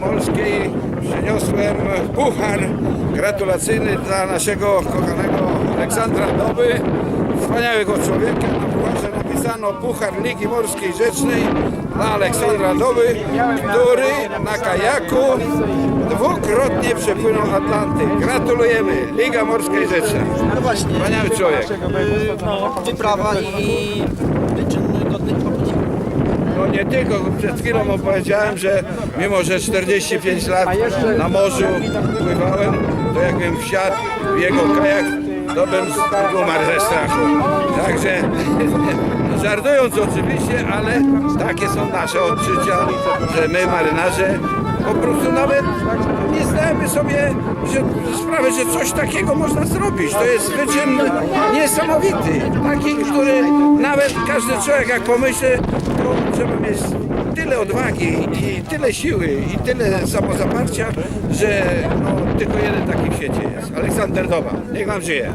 Morskiej przyniosłem puchar gratulacyjny dla naszego kochanego Aleksandra Doby, wspaniałego człowieka. Na pucharze napisano Puchar Ligi Morskiej Rzecznej dla Aleksandra Doby, który na kajaku dwukrotnie przepłynął Atlantyk. Gratulujemy, Liga Morskiej Rzeczna. No właśnie, Wspaniały człowiek. wyprawa i wyczyn godny. No nie tylko, przed chwilą opowiedziałem, że mimo, że 45 lat na morzu pływałem, to jakbym wsiadł w jego kajak, to bym umarł ze strachu. Także żartując oczywiście, ale takie są nasze odczucia, że my marynarze po prostu nawet nie zdajemy sobie sprawy, że coś takiego można zrobić. To jest wyczyn niesamowity, taki, który nawet każdy człowiek jak pomyśli, trzeba mieć tyle odwagi i tyle siły i tyle samozaparcia, że no, tylko jeden taki w świecie jest. Aleksander Doba. Niech nam żyje.